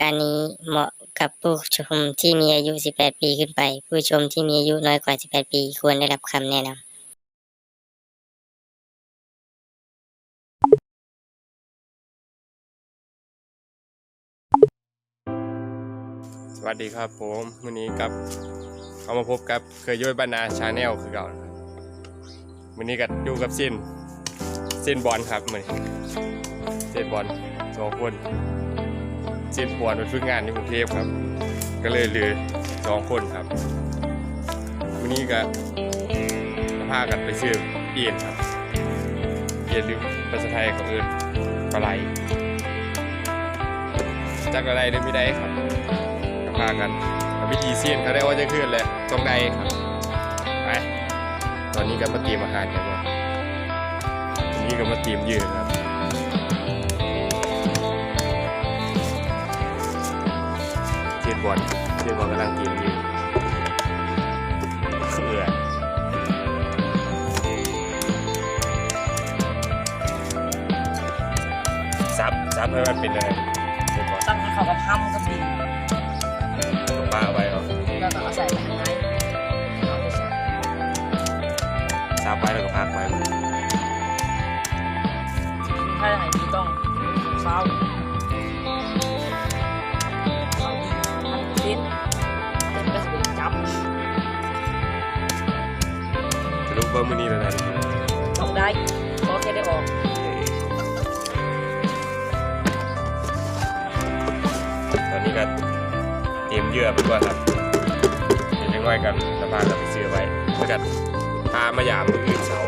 การนี้เหมาะกับผู้ชมที่มีอายุ 18 ปีขึ้นไป ผู้ชมที่มีอายุน้อยกว่า 18 ปีควรได้รับคำแนะนำสวัสดีครับผมวันนี้กับเอามาพบกับเคยย้อยบรรณาชาแนลคือเก่านะครับวันนี้กับอยู่กับซินซินบอลครับมือนี้ซินบอลสองคน ซินบอลไปฝึกงานที่กรุงเทพครับ ก็เลยเหลือสองคนครับวันนี้ก็พากันไปซื้อเอียนครับเอียนหรือภาษาไทยก็เอินปลาไหลจักอะไรได้ไม่ได้ครับก็พากันไปอีเซียนเขาได้ว่าจะขึ้นเลยตรงใดครับไปตอนนี้ก็มาเตรียมอาหารกันว่าตอนนี้ก็มาเตรียมยืนครับ บอลเทียนบอลกำลังเตรียมยืนเสือซับซับให้มันเป็นอะไรเทียนบอลตั้งให้เขากับห้ำกับดินปลาไว้เนาะแล้วก็เอาใส่ไปข้างในเอาไปใส่ซับไว้แล้วก็พักไว้ถ้าอย่างไรที่ต้องเฝ้า ว่ามือนี้เป็นอะไรดีต้องได้เพราะแค่ได้ออกตอนนี้ก็เตรียมเหยื่อไปก่อนครับเดี๋ยวจะง่อยกันจะพานกันไปซื้อไว้เพื่อกันพามาหยามมืออื่นเสา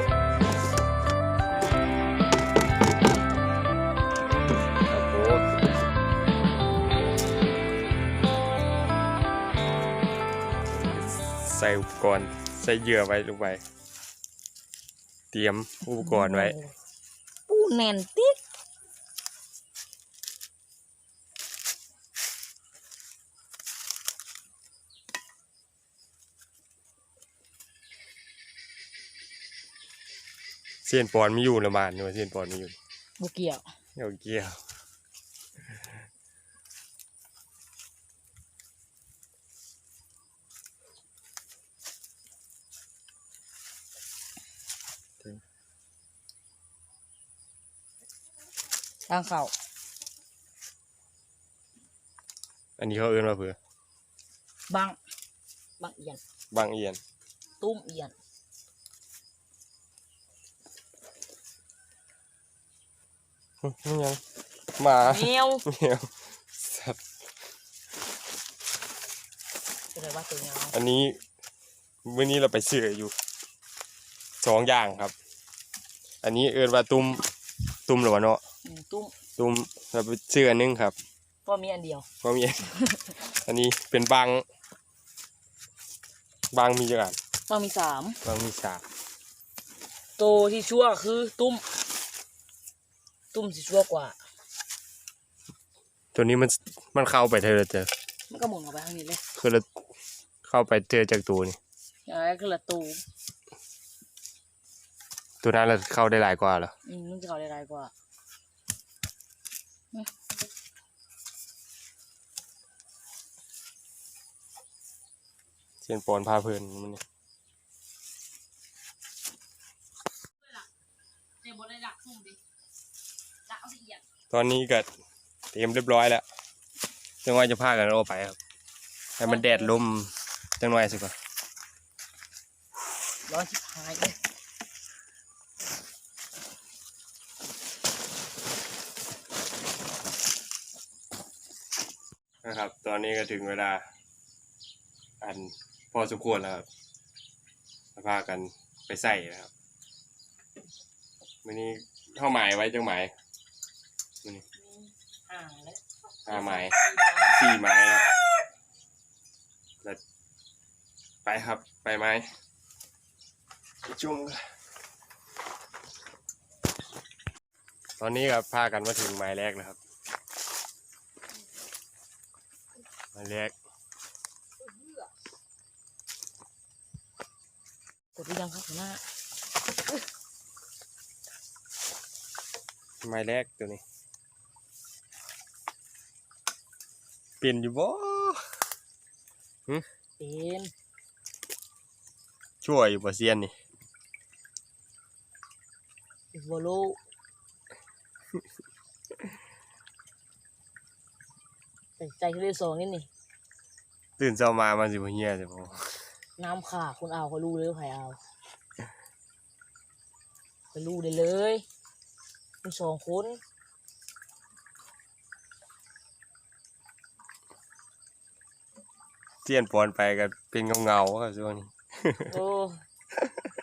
ใส่อุปกรณ์ใส่เหยื่อไว้ลงไป เตรียมอุปกรณ์ไว้ ปูแน่นติ๊กเส้นปอนไม่อยู่ละมานนี่ว่าเส้นปอนไม่อยู่บุเกี่ยวเกี่ยวเกี่ยวางเข่าอันนี้เขาเอื้อนว่าเผื่อบังบังเอียนบางเอียนตุ้มเอียนนี่ยังหมาแมวเหนียวสัตว์เป็นอะไรว่าตัวเงาอันนี้วันนี้เราไปซื้ออยู่สองอย่างครับ อันนี้เอื้อนว่าตุ้มตุ้มหรือวะเนาะอืม ตุ้มตุ้มเราไปซื้ออันหนึงครับก็มีอันเดียวเพราะมีอันนี้เป็นบาง บางมีเยอะอันก็มีสามบางมีสามโตวที่ชั่วคือตุ้ม ตุ้มสิชั่วกว่า ตัวนี้มันมันเข้าไปเธอเจอมันก็หมุนออกไปทางนี้เลยคือเราเข้าไปเจอจากตัวนี่อย่างไรคือละตูตัวนั้นเราเข้าได้หลายกว่าเหรออืมมันจะเอาได้ไรกว่า เส้นปอนพาเพลินมันนี่เจ็บบนได้ดักซุ่มดิดักเอาสิเอียดตอนนี้ก็เตรียมเรียบร้อยแล้วจังหวะจะพากันเอาไปครับให้มันแดดลมจังหวะสิก่อนร้อนชิบหายเลยนะครับ ตอนนี้ก็ถึงเวลาอันพ อสมควรแล้วครับจะพากันไปใส่นะครับวันนี้เข้าหมายไว้จังหมายวันนี้ห่างเลยห้าไม้สี่ไม้ครับแล้วไปครับไปไม้จุ่มตอนนี้ครับพากันมาถึงไม้แรกแล้วครับไม้แรก กด หรือยังครับหัวหน้าไม้แรกตัวนี้ เป็นอยู่บ่เป็นช่วยอยู่บ่เซียนนี่อิวโลแต่ใจที่ได้สองนี่นี่ตื่นเช้ามามันสิบ่เฮียสิบ่ น้ำขาคุณเอาเขารู้เลยว่าใครเอาไปรู้ได้เลยมีสองคนเซียนปอนไปก็เป็นเงาๆครับช่วงนี้โอ้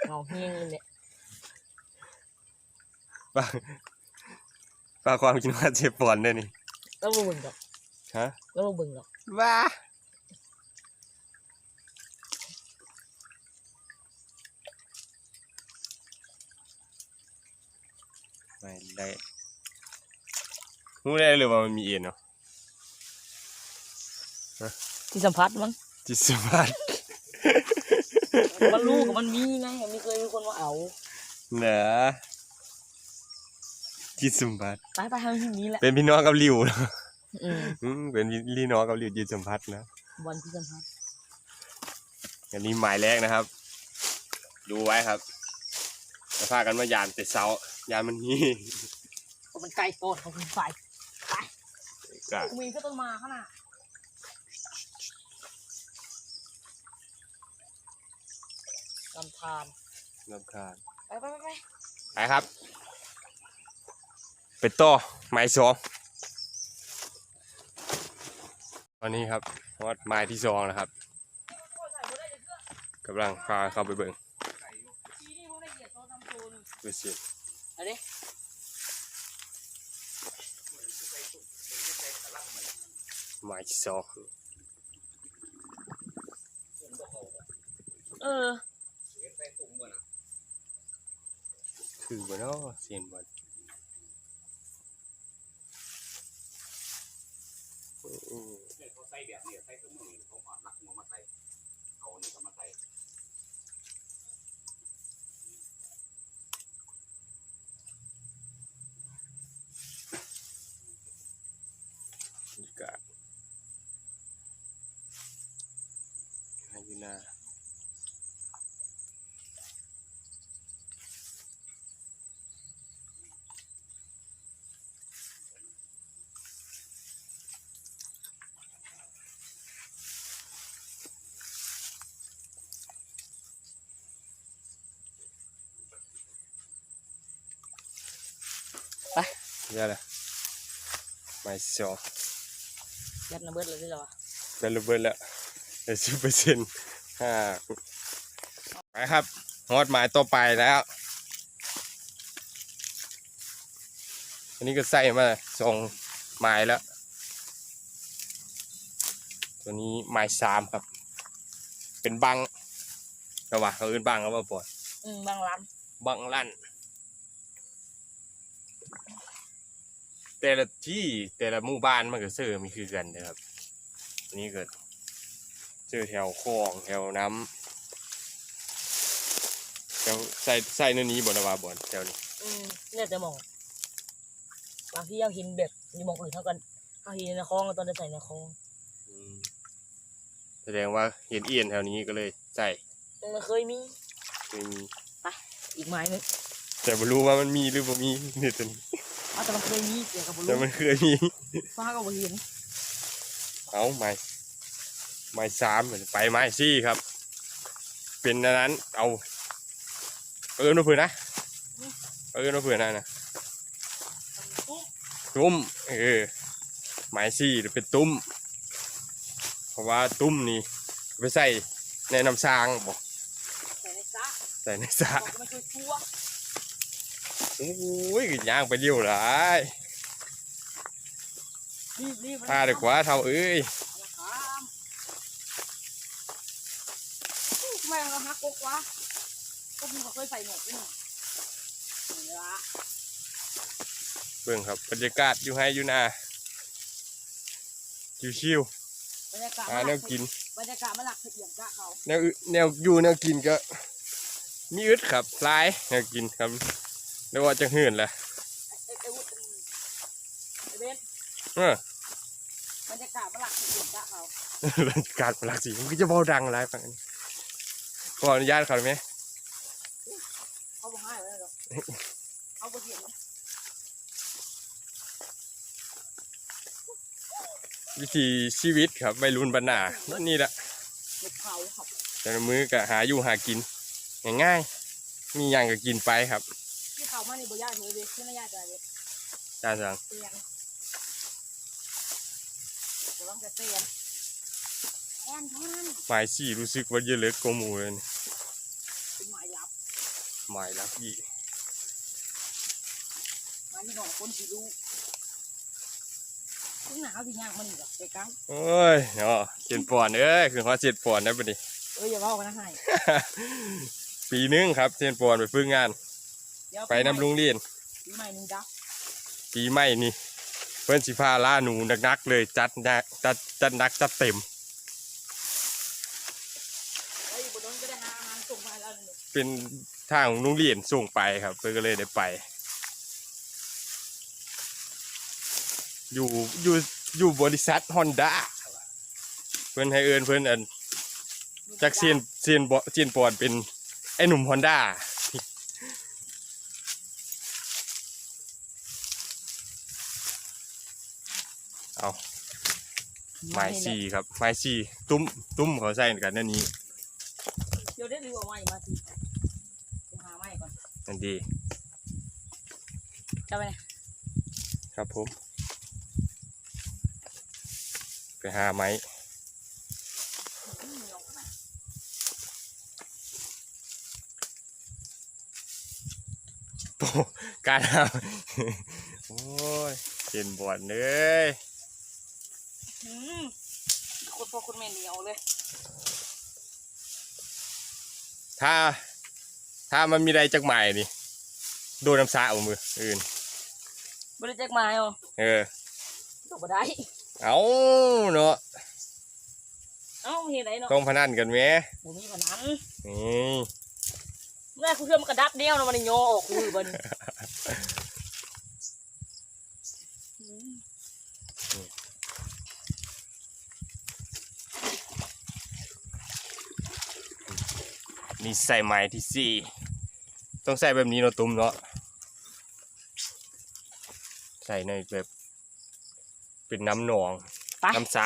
เงาเฮียงเลยเนี่ยฝากฝากความคิดว่าเจ็บปอนด้วยนี่แล้วมาเบิ่งดอกฮะแล้วมาเบิ่งดอกว้า ไม่ได้รู้ได้หรือว่ามันมีเอ็นเนาะที่สัมผัสมั้งจิตสมาร์ทมันรู้กับมันมีไงไม่เคยมีคนมาเอาเหนอจิตสมบัติไปไปทางที่นี้แหละเป็นพี่น้องกับริวเนอะอืมอืมเป็นพี่น้องกับริวจิตสัมพัทธ์นะวันที่สัมผัสอันนี้หมายแรกนะครับ ดูไว้ครับจะพากันมายามแต่เช้า ยามมันนี่ก็เป็นไก่โตดของคุณไฟกะมีก็ต้นมาข้างหน้าลำธารรำคาญไปไปไปไปไปครับ เป็ดต่อไม้สองตอนนี้ครับวัดไม้ที่สองนะครับกำลังพาเข้าไปเบิ่งดูสิเอาดิไม้ที่สองเออคือบ่เนาะเสียนบ่อืมเขาใส่แบบนี้ใส่เครื่องมือเขาหอดลักหัวมาใส่เอาเนี่ยก็มาใส่ บรรยากาศให้อยู่นา เยอะเลยไม้สองยัดน้ำเบิดเลยที่เราอะเป็นระเบิดแล้วเดี๋ยวสิบเปอร์เซ็นต์ห้าไปครับฮอดหมายต่อไปแล้ว อันนี้ก็ใส่มาสองไม้แล้ว ตัวนี้ไม้สามครับ เป็นบังระว่าเขาเอิ้นบังเขาบอกปอดอืมบางร้านบังลั่น แต่ละที่แต่ละหมู่บ้านมันก็เสือมีคือกันนะครับอันนี้เกิดเจอแถวคลองแถวน้ำแถวใส่ใส่เนื้อนี้บนว่าบนแถวนี้อืมเนี่ยจะมองบางที่ยังหินแบบมีมองอื่นเท่ากันเอาหินในคลองกับตอนจะใส่ในคลองอืมแสดงว่าเห็นเอียนแถวนี้ก็เลยใส่มันเคยมีไม่มีอีกไม้หนึงแต่ไม่รู้ว่ามันมีหรือบ่มีเนี่ยตัวนี้ อ้าวแต่มันเคยมีเกี่ยวกับบแต่ลูมันเคยมี ฟ้ากับบเห็นเอาไม้ไม้สามไปไม้สี่ครับ เป็นอันนั้น เอาเอิญมาเผื่อนะเอิญมาเผื่อนะนะตุ๊บตุ้มเออไม้สี่หรือเป็นตุ้ม เพราะว่าตุ้มนี่ไปใส่ในน้ำซางบอกใส่ในซะใส่ในสระบอกว่ามันเคยชั่วโอ้ยย่างไปเดียวหลายรีบรีบพาดีกว่าเท่าเอ้ยนะครับทำไมเราฮักกกวะก็พี่เขาเคยใส่หมวกนี่นี่ละเบิ่งครับบรรยากาศอยู่ให้อยู่นาชิวบรรยากาศๆหาแนวกินบรรยากาศมันหลักเสียงจ้าเขาแนวอึแนวอยู่แนวกินก็มีอึดครับหลายแนวกินครับ เรียกว่าจังหื่นแหละไอ้ไอ้วุฒิเป็นไอ้เบนเออบรรยากาศมันหลักสุดจ้ะเขาบรรยากาศหลักสีมันก็จะเบาดังอะไรฟังอันนี้ขออนุญาตเขาไหมเขาบอกให้ไว้แล้วหรอกเอาไปเสียงวิธีชีวิตครับไม่รุนบรรณานี่แหละเม็ดเขาครับแต่ละมื้อก็หาอยู่หากินง่ายๆมีอย่างก็กินไปครับ ที่เขามาในบ่ยากเลยเด็กที่ไม่ยากอะไรเลยจานสังเตียงเดี๋ยวต้องจะเตียงแอนเท่านั้นหมายสี่รู้สึกว่าเยอะเหลือกว่าหมูเลยนี่เป็นหมายลับหมายลักยี่หมายที่ของคนสีลูกคุณหนาวสิยากมันอีกเหรอไปกลางโอ้ยเนาะเจ็ดปอนด์เอ้ยคือเขาเจ็ดปอนด์นะบัดนี้เอ้ยอย่าว่ากันนะให้ ปีหนึงครับเจ็ดปอนด์ไปฝึกงานเดี๋ยว ไปน้ำลุงเรียนปีใหม่หนึ่งดับปีใหม่นี่ เพื่อนสิพาล่าหนูนักๆเลยจัดหนักจัดจัดหนักจัดเต็มเอ้ยบนนั้นก็ได้หาอาหารส่งมาให้แล้วหนึ่งเป็นทางของลุงเรียนส่งไปครับเพื่อนก็เลยได้ไป อยู่อยู่อยู่บริษัทฮอนด้าเพื่อนให้เอินเพื่อนอันจากเซียนเซียนบอเซียนปอนเป็นไอหนุ่มฮอนด้าเอา ไม้ซีครับไม้ซีตุ้มตุ้มเขาใส่กันนั่นนี้เดี๋ยวได้รีวเอาไม้มาสิไปหาไม้ก่อนนั่นดีจะไปไหนครับผมไปหาไม้อืมลงมาโอ้การทำโอ้ยเห็นบอดเลยอืมคน พ่อคนแม่เหนียวเลย ถ้า ถ้ามันมีใดจากใหม่นี่โดนน้ำสาเอามืออื่นบริจาคไม้เหรอเออตกบ่ได้ เอาเนาะเอ้าเห็นไหนเนาะต้องพนันกันไหมบ่มีผนังนี่แม่คุณเชื่อมันกระดับเดียวนะมันโยออกคือบัน ใส่ไม้ที่สี่ต้องใส่แบบนี้เนาะตุ้มเนาะใส่ในแบบเป็นน้ำหนองไปน้ำสะ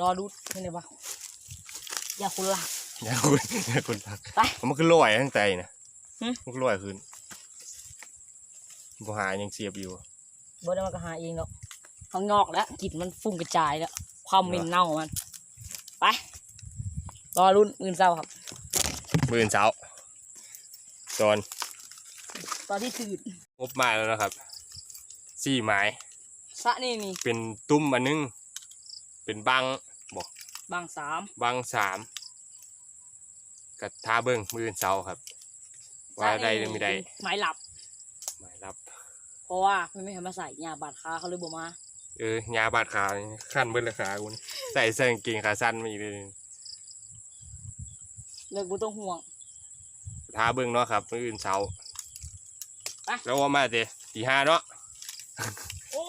รอดูเห็นไหมวะอย่าคุณละอย่าคุณอย่าคุณพักไป มันคือลอยทั้งใจนะหึ มันคือลอยขึ้นบหายังเสียบอยู่ เบิร์ดมันก็หาเองเนาะข้างนอกแล้วกลิ่นมันฟุ้งกระจายแล้ว ความเหม็นเน่าของมัน ไป รอรุ่นอื่นเศร้าครับ มืออนเช้าตอนตอนที่ตื่นงบมาแล้วนะครับสี่ไม้สระนี่นี่เป็นตุ้มอันนึง เป็นบังบอกบางสามบังสามกับท้าเบิ้งมืออนเช้าครับ ว่าได้หรือไม่ได้หมายหลับหมายรับ เพราะว่าไม่ไม่ให้มาใส่ยาบาดขาเขาเลยบอกมาเออยาบาดขานี่ขั้นเบิ้ลราคาคุณใส่ใส่กางเกงขาสั้นมาอีกเลย เลิกบุต้องห่วงท้าเบิ้งเนาะครับมืออื่นเช้าไป แล้วว่ามาเตะตีห้าเนาะโอ้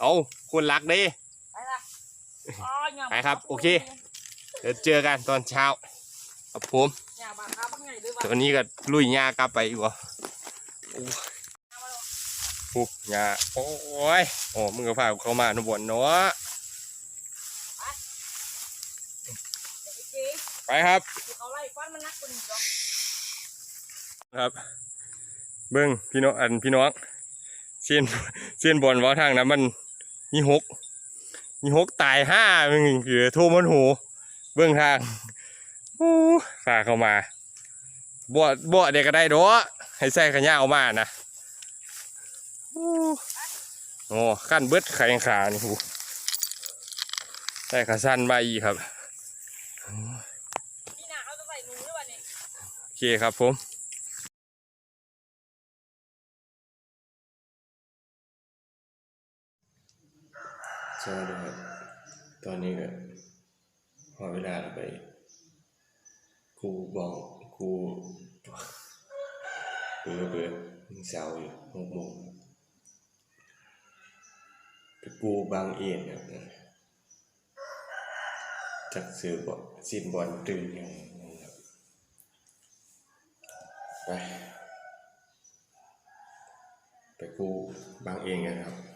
เอาคนรักเด้ ไปละอ๋อยาไปครับโอเค เดี๋ยวเจอกันตอนเช้าครับผมยาบาดขาบ้างไงด้วยวะตอนนี้ก็ลุยหญ้ากลับไปอีกวะโอ้ปุ๊บหญ้าโอ้ยโอ้มึงก็พากูเข้ามาหนบวนเนาะ เดี๋ยวไปเจ๊ ไปครับเขาไล่ฟันมันนักกว่านี้หรอครับเบิ้งพี่น้องอันพี่น้องเซียนเซียนบอลว่าทางนั้นมันมีหกมีหกตายห้ามึงคือโทรมันหูเบิ้องทางอู้พาเข้ามาบ่บ่เด็กก็ได้ดอกให้ใส่ขยะออกมานะโอ้ขั้นเบิดแขงขานี่หูใส่ขาสั้นมาอีกครับ เคครับผมสวัสดีครับตอนนี้ก็พอเวลาไปครูบอกครูเบื่อเบื่อมึงเสาร์อยู่หกโมงไปกูบางเอ็นครับจักซื้อบอลสินบอลตึงอย่างนี้ครับ ไปไปกูบางเองนะครับ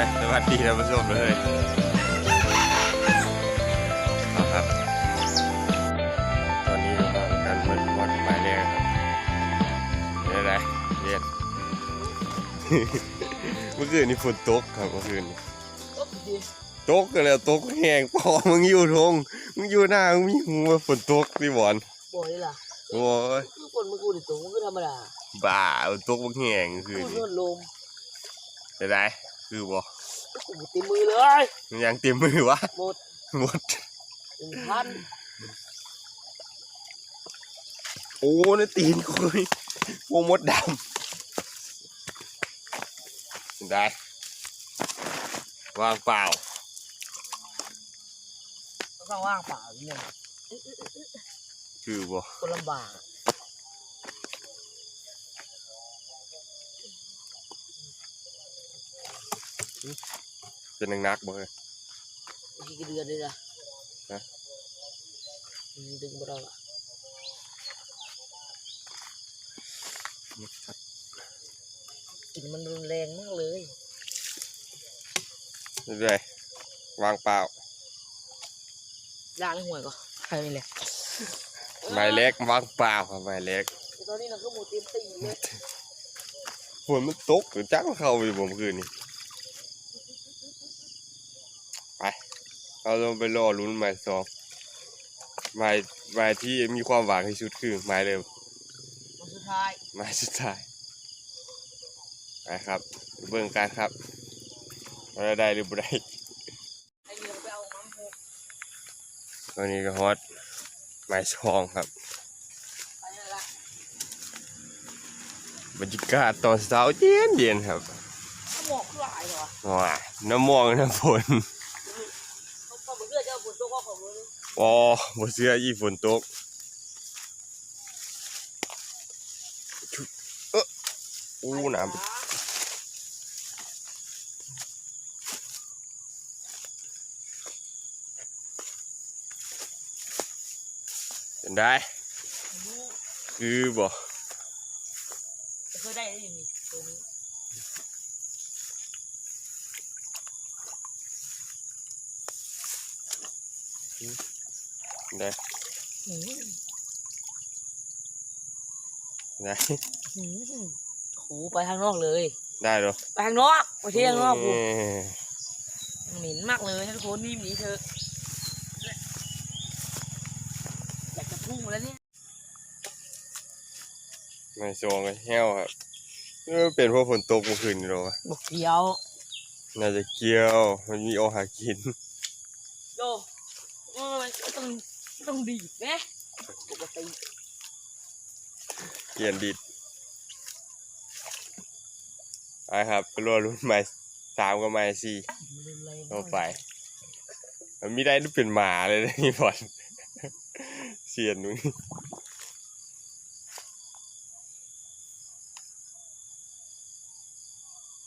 เฮ้ยสวัสดีท่านผู้ชมเลยเอาครับ ตอนนี้เรากำลังกันเปิดบอลหมายเลขครับเรียนอะไรเรียนเมื่อคืนนี่ฝนตกครับเมื่อคืนก็ดีตกกันแล้วตกแห้งพอมึงอยู่ทงมึงอยู่หน้ามึงมีหูว่าฝนตกที่บอนบ่อยล่ะโอ้ยคือคนมันกูดิตัวมันก็ธรรมดาบ้าฝนตกมึงแห้งคืกูนโดนลมได้ได้ คือบ่กูบ่เต็มมือเลยมึงยังเตรียมมือวะหมดหมดหนึ่งพันโอ้ในตีนคุยพวกมดดำได้วางเปล่าก็ว่างเปล่าอยู่เนี่ยคือบ่คนลำบากอะ เป็นนักนักๆบ่เฮ้ยอีกกี่เดือนเลยนะฮะอืมดึงบ่ได้ละกลิ่นมันรุนแรงมากเลยเรื่อยๆวางเปล่าล้างหัวก่อนใครนี่แหละไม้เล็กวางเปล่าครับไม้เล็กตอนนี้เราก็หมดเต็มตีเลยฝนมันตกหรือจักมันเข้าไปบ่เมื่อคืนนี่ ไปเราลงไปรอลุ้นหมายสองหมายหมายที่มีความหวังที่สุดคือหมายเดิมวันสุดท้ายหมายสุดท้ายไปครับเบิ่งกันครับว่าได้หรือบ่ได้ไอ้เรือไปเอาน้ำหกตอนนี้ก็ฮอตหมายสองครับไปนั่นละบรรยากาศตอนเช้าเย็นเย็นๆครับถ้าหมอกหลายเหรอว้ายน้ำมองน้ำฝน เลยอ๋อบ่เสื้อยี่ฝนตกชุ ได้คือบ่เคยได้ได้อยู่นี่ตัวนี้ได้อืมได้อืมโหไปข้างนอกเลย ได้เหรอไปข้างนอกไปที่ข้างนอกกูเอ้ยเหม็นมากเลยทุกคนนี่หนีเธอะอยากจะพุ่งแล้วเนี่ยไม่ซองก็แห้วครับเออเป็นเพราะฝนตกเมื่อคืนนี่หรอวะบอกเดียว น่าจะเกี่ยว มันมีโอหากิน โยเออมันก็ ต้องดีดนะปกติเปลี่ยนดิดไปครับไปรอรุ่นใหม่สามกับใหม่สี่มันรุนแรงไปมันไม่ได้ดูเป็นหมาเลยนะนี่บอลเสียนนู้น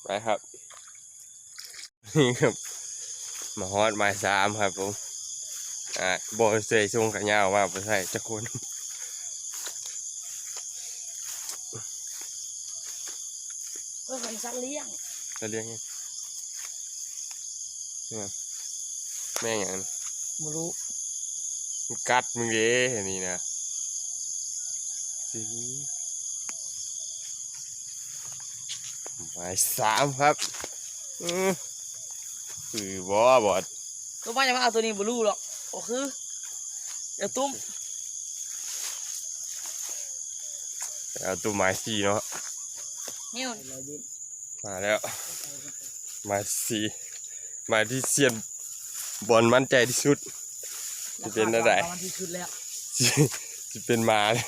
ไปครับ นี่ครับ มาฮอดไม้สามครับผม อ่าบอใส่ทรงกันยาวมากไปใส่จักคนจะเรียกไงเนี่ยแม่งอย่างนั้นไม่รู้มันกัดมึงเด้อันนี้นะสิหมายสามครับอือคือบอบอดก็ไม่จะมาเอาตัวนี้บลูหรอก ก็คือเดี๋ยวตุ้มเอาตัวหมายสี่เนาะเนี่ยมาแล้วหมายสี่หมายที่เซียนบอลมั่นใจที่สุดจะเป็นอะไรมันที่สุดแล้วสิสิเป็นหมาเลย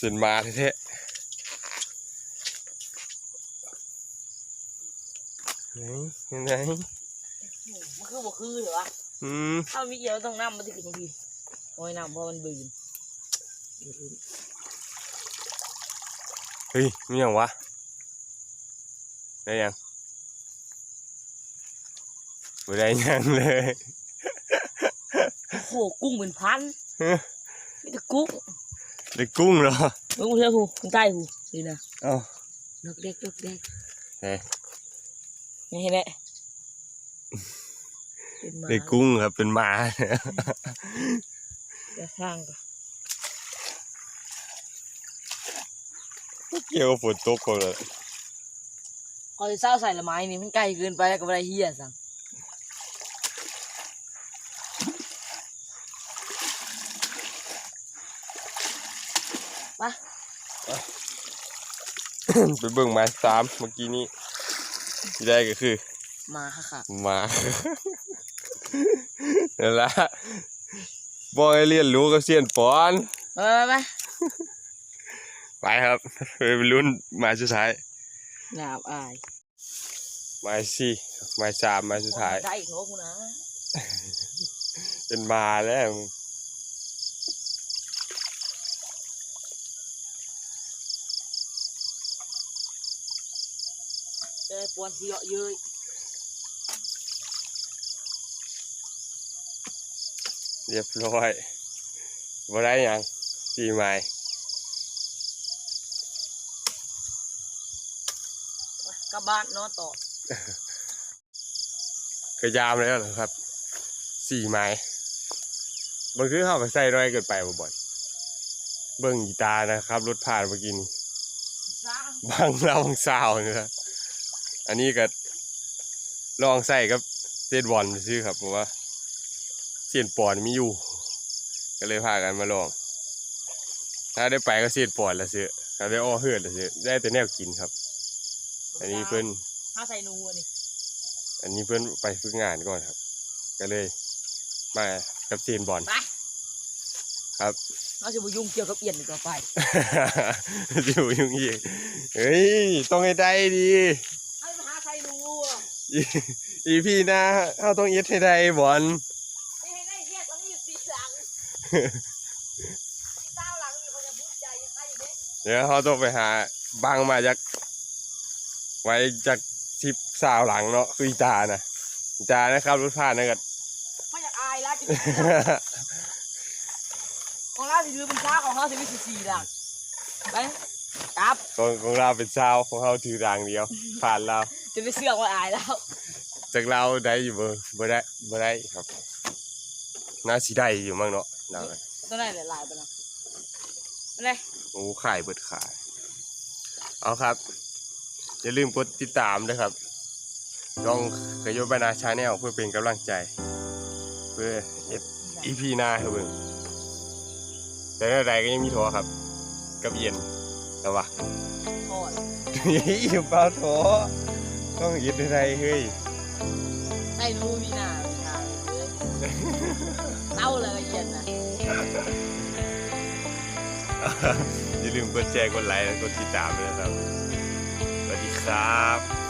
เป็นหมาแท้ๆไหนไหนมันคือบ่คือเหรอวะ อืมถ้ามันมีเอียวต้องน้ำมันจะขึ้นทันทีโอ้ยน้ำเพราะมันบืนเฮ้ยมีอย่างวะได้ยังไม่ได้ยังเลยโอ้โหกุ้งเป็นพันฮะมีแต่กุ้งได้กุ้งเหรอเมื่อกูเชื่อกูมึงใต้กูนี่นะเอ้านกเล็กนกเล็กเฮ้ยนี่เห็นไหม เป็นหมาได้กุ้งครับ เป็นหมาจะสร้างกันเกี่ยวกับฝนตกก่อนเลยคอยเศร้าใส่ละไม้นี่มันไกลเกินไปแล้วก็ไม่ได้เฮียสั่งไปไปเบิ่งไม้สามเมื่อกี้นี้ที่ได้ก็คือ มาค่ะค่ะหมา นั่นละบอกให้เรียนรู้กับเซียนปอนไปไปไปไปครับไปรุ่นไม้สุดท้ายหนาวอายไม้สี่ไม้สามไม้สุดท้ายได้อีกโถกูนะเป็นมาแล้วเจอปวนที่เยอะ เย้ยเรียบร้อยบ่ได้หยังสี่ไม้ไปกลับบ้านนอนต่อ ก็ยามแล้วเหรอครับ สี่ไม้มันคือเข้าไปใส่ร้อยเกินไปบ่บ่อยเบิ่งกีตาร์นะครับ รถผ่านเมื่อกี้นี้สร้างบางเราบางสาวนะครับอันนี้ก็ลองใส่กับเซตบอลซื้อครับผมว่า เสียนปอนมีอยู่ ก็เลยพากันมาลอง ถ้าได้ไปก็เสียนปอนละซื้อถ้าได้อ้อเฮือดละซื้อได้แต่แนวกินครับ อันนี้เพิ่นห้าใส่หนูอันนี้อันนี้เพิ่นไปฝึกงานก่อนครับ ก็เลยมากับเซียนบอลไปครับเราจะไปยุ่งเกี่ยวกับเอียนอีกต่อไปอยู่ยุ่งยีกเฮ้ยต้องให้ได้ดีให้มาหาใส่หนูอะอีอีพี่นะเอาต้องเอ็ดให้ได้บอล ไม่ให้ได้เฮียต้องมีอยู่สี่หลังที่ เต้าหลังมีคนจะพูดใจยังไงอยู่เด้เดี๋ยวเขาต้องไปหาบังมาจาก ไว้จากสิบสาวหลังเนาะคืออีตานะอีตานะครับรถผ่านนะครับไม่อยากอายแล้วจะของเราสิคือเป็นช้าของเขาสิมีสี่สี่หลังไปครับของของเราเป็นสาวของเขาถือรางเดียว ผ่านเราจะไปเสือกว่าอายแล้วจากเราได้อยู่บ่บ่ได้บ่ได้ครับน่าสิได้อยู่มั้งเนาะ เราก็ต้องได้หลายๆไปนะอะไรโอ้ขายเบิดขาย เอาครับ อย่าลืมกดติดตามนะครับลองขยโยบานาชาแนลเพื่อเป็นกำลังใจ เพื่อเอฟอีพีหน้าครับเบิ่งแต่ใดๆก็ยังมีโทรครับ กับเย็นแต่ว่าทอดอย่าเปล่าโทรต้องเย็นใดๆเฮ้ยใส่หนูมีหน้ามีทางเลยเต้าเลยเอียนนะ อย่าลืมกดแชร์กดไลค์และกดติดตามด้วยนะครับ สวัสดีครับ